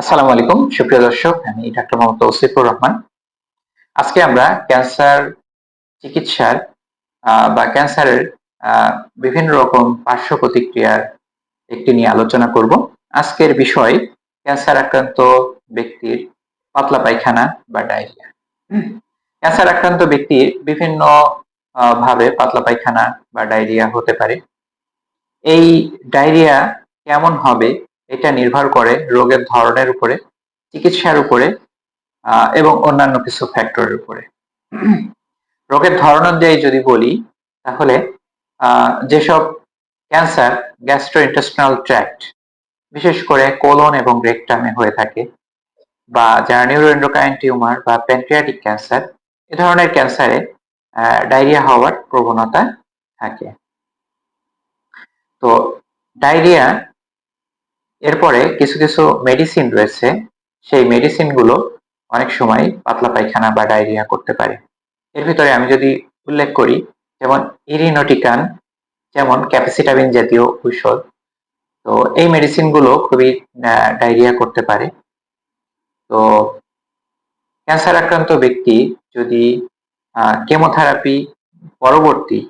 আসসালামু আলাইকুম। সুপ্রিয় দর্শক, আমি ডাক্তার মোহাম্মদ তৌসিফুর রহমান। আজকে আমরা ক্যান্সার চিকিৎসার বা ক্যান্সারের বিভিন্ন রকম পার্শ্ব প্রতিক্রিয়ার একটি নিয়ে আলোচনা করব। আজকের বিষয়, ক্যান্সার আক্রান্ত ব্যক্তির পাতলা পায়খানা বা ডায়রিয়া। ক্যান্সার আক্রান্ত ব্যক্তির বিভিন্ন ভাবে পাতলা পায়খানা বা ডায়রিয়া হতে পারে। এই ডায়রিয়া কেমন হবে এটা নির্ভর করে রোগের ধরনের উপরে, চিকিৎসার উপরে এবং অন্যান্য কিছু ফ্যাক্টরের উপরে। রোগের ধরন অনুযায়ী যদি বলি, তাহলে যেসব ক্যান্সার গ্যাস্ট্রোইন্টেস্টিনাল ট্র্যাক্ট বিশেষ করে কোলন এবং রেকটামে হয়ে থাকে, বা যারা নিউরোএন্ডোক্রাইন টিউমার বা প্যানক্রিয়াটিক ক্যান্সার এ ধরনের ক্যান্সারে ডায়রিয়া হওয়ার প্রবণতা থাকে। তো ডায়রিয়া এরপরে কিছু কিছু মেডিসিন রয়েছে। সেই মেডিসিনগুলো অনেক সময় পাতলা পায়খানা বা ডায়রিয়া করতে পারে। এর ভিতরে আমি যদি উল্লেখ করি, যেমন ইরিনোটিকান যেমন ক্যাপাসিটাবিন জাতীয় ঔষধ, তো এই মেডিসিনগুলো খুবই ডায়রিয়া করতে পারে। তো ক্যান্সার আক্রান্ত ব্যক্তি যদি কেমোথেরাপি পরবর্তী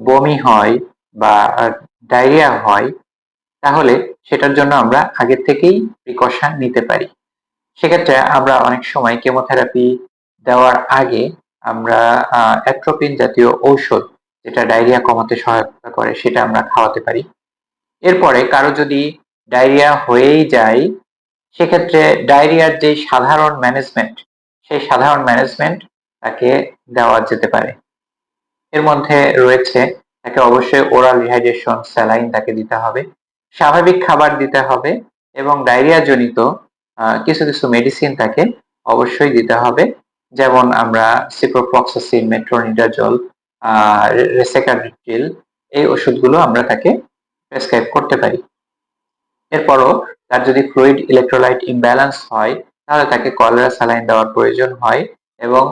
বমি হয় বা ডায়রিয়া হয় তাহলে সেটার জন্য আমরা আগের থেকেই প্রিকশন নিতে পারি। সেক্ষেত্রে আমরা অনেক সময় কেমোথেরাপি দেওয়ার আগে আমরা অ্যাট্রোপিন জাতীয় ঔষধ যেটা ডায়রিয়া কমাতে সহায়তা করে সেটা আমরা খাওয়াতে পারি। এরপরে কারও যদি ডায়রিয়া হয়েই যায়, সেক্ষেত্রে ডায়রিয়ার যে সাধারণ ম্যানেজমেন্ট সেই সাধারণ ম্যানেজমেন্ট তাকে দেওয়া যেতে পারে। এর মধ্যে রয়েছে, তাকে অবশ্যই ওরাল রিহাইড্রেশন স্যালাইন তাকে দিতে হবে। স্বাভাবিক খাবার দিতে হবে এবং ডায়রিয়া জনিত কিছু কিছু মেডিসিন তাকে অবশ্যই দিতে হবে। যেমন আমরা সিপ্রোফ্লক্সাসিন মেট্রোনিডাজল রেসেকাডিল এই ওষুধগুলো আমরা তাকে প্রেসক্রাইব করতে পারি। এরপরও তার যদি ফ্লুইড ইলেকট্রোলাইট ইমব্যালেন্স হয়, তাহলে তাকে কলেরা স্যালাইন দেওয়ার প্রয়োজন হয় এবং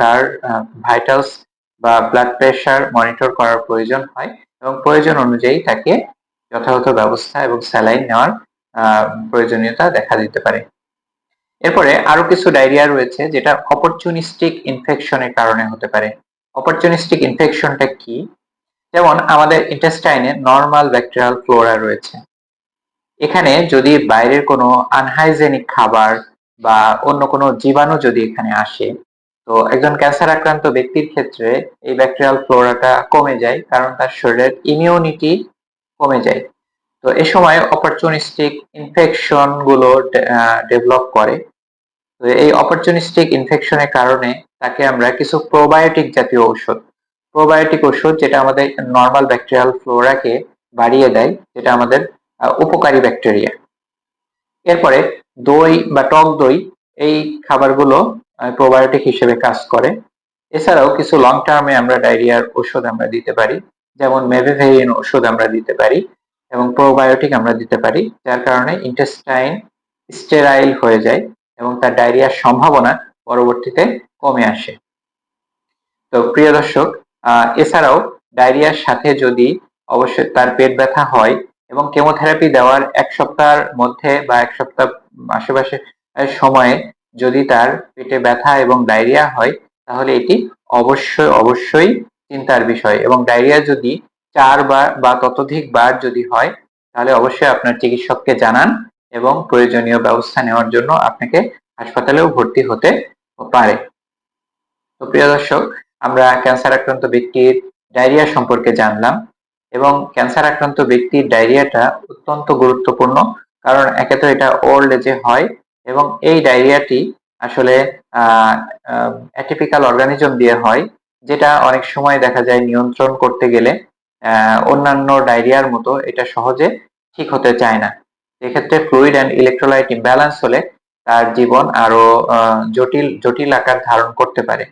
তার ভাইটালস বা ব্লাড প্রেশার মনিটর করার প্রয়োজন হয় এবং প্রয়োজন অনুযায়ী তাকে যথাযথ ব্যবস্থা এবং স্যালাইন নেওয়ার প্রয়োজনীয়তা দেখা দিতে পারে। এরপরে আরও কিছু ডায়রিয়া রয়েছে যেটা অপরচুনিস্টিক ইনফেকশনের কারণে হতে পারে। অপরচুনিস্টিক ইনফেকশনটা কি? যেমন আমাদের ইন্টেস্টাইনে নর্মাল ব্যাকটেরিয়াল ফ্লোরা রয়েছে। এখানে যদি বাইরের কোনো আনহাইজেনিক খাবার বা অন্য কোনো জীবাণু যদি এখানে আসে, তো একজন ক্যান্সার আক্রান্ত ব্যক্তির ক্ষেত্রে এই ব্যাকটেরিয়াল ফ্লোরাটা কমে যায়, কারণ তার শরীরের ইমিউনিটি কমে যায়। তো এ সময় অপরচুনিস্টিক ইনফেকশনগুলো ডেভেলপ করে। তো এই অপরচুনিস্টিক ইনফেকশনের কারণে তাকে আমরা কিছু প্রোবায়োটিক জাতীয় ঔষধ প্রোবায়োটিক ওষুধ যেটা আমাদের নর্মাল ব্যাকটেরিয়াল ফ্লোরাকে বাড়িয়ে দেয়, যেটা আমাদের উপকারী ব্যাকটেরিয়া এরপরে দই বা টক দই এই খাবারগুলো প্রোবায়োটিক হিসেবে কাজ করে। এছাড়াও কিছু লং টার্মে আমরা ডায়রিয়ার ওষুধ আমরা দিতে পারি। যেমন মেভিভেরিন ওষুধ আমরা দিতে পারি এবং প্রোবায়োটিক আমরা দিতে পারি, যার কারণে ইন্টেস্টাইন স্টেরাইল হয়ে যায় এবং তার ডায়রিয়ার সম্ভাবনা পরবর্তীতে কমে আসে। তো প্রিয় দর্শক এছাড়াও ডায়রিয়ার সাথে যদি অবশ্যই তার পেট ব্যথা হয় এবং কেমোথেরাপি দেওয়ার এক সপ্তাহের মধ্যে বা এক সপ্তাহ আশেপাশে সময়ে যদি তার পেটে ব্যথা এবং ডায়রিয়া হয়, তাহলে এটি অবশ্যই অবশ্যই চিন্তার বিষয় এবং ডায়রিয়া যদি চারবার বা ততোধিক বার যদি হয়, তাহলে অবশ্যই আপনার চিকিৎসককে জানান এবং প্রয়োজনীয় ব্যবস্থা নেওয়ার জন্য আপনাকে হাসপাতালেও ভর্তি হতে পারে। তো প্রিয় দর্শক, আমরা ক্যান্সার আক্রান্ত ব্যক্তির ডায়রিয়া সম্পর্কে জানলাম এবং ক্যান্সার আক্রান্ত ব্যক্তির ডায়রিয়াটা অত্যন্ত গুরুত্বপূর্ণ কারণ একে তো এটা ওল্ড এজে হয় এবং এই ডায়রিয়াটি আসলে অ্যাটিপিক্যাল অর্গানিজম দিয়ে হয়। যেটা অনেক সময় দেখা যায় নিয়ন্ত্রণ করতে গেলে অন্যান্য ডায়রিয়ার মতো এটা সহজে ঠিক হতে চায় না। এক্ষেত্রে ফ্লুইড অ্যান্ড ইলেকট্রোলাইট ইমব্যালেন্স হলে তার জীবন আরও জটিল জটিল আকার ধারণ করতে পারে।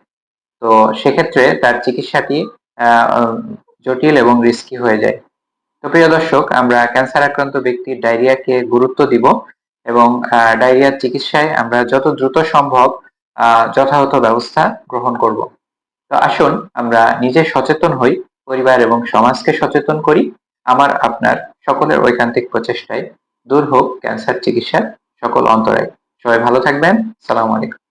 তো সেক্ষেত্রে তার চিকিৎসাটি জটিল এবং রিস্কি হয়ে যায়। তো প্রিয় দর্শক, আমরা ক্যান্সার আক্রান্ত ব্যক্তির ডায়রিয়াকে গুরুত্ব দিব এবং ডায়রিয়ার চিকিৎসায় আমরা যত দ্রুত সম্ভব যথাযথ ব্যবস্থা গ্রহণ করব। তো আসুন আমরা নিজে সচেতন হই, পরিবার এবং সমাজকে সচেতন করি। আমার, আপনার সকলের ঐকান্তিক প্রচেষ্টায় দূর হোক ক্যান্সার চিকিৎসার সকল অন্তরায়। সবাই ভালো থাকবেন। সালাম আলাইকুম।